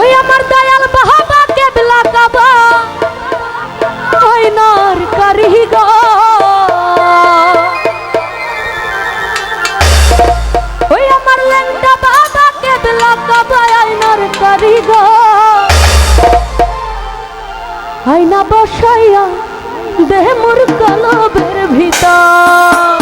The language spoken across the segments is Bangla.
ওই আমার দয়াল বাবা কেবলা কাবা। আয়নার কারিগর ওই আমার ল্যাংটা বাবা কেবলা কাবা আয়নার কারিগর আয়না বসাইয়া দেহ মোর কলবের ভিতর।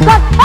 because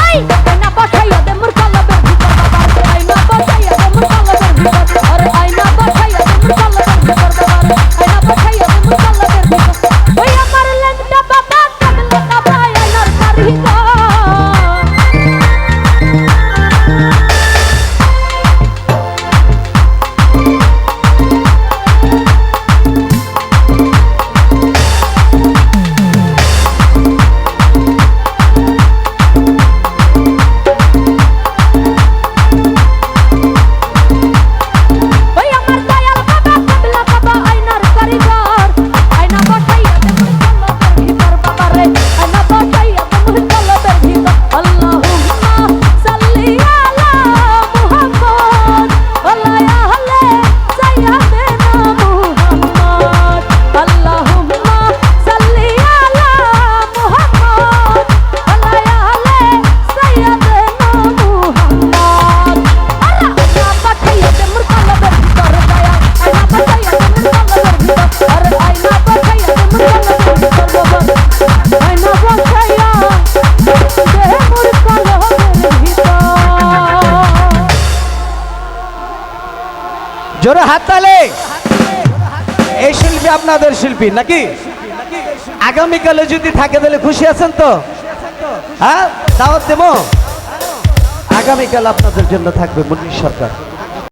এই শিল্পী আপনাদের শিল্পী নাকি? আগামীকালে যদি থাকে তাহলে খুশি আছেন তো? হ্যাঁ? দাওয়াত দেবো? আগামীকাল আপনাদের জন্য থাকবে মুন্নি সরকার।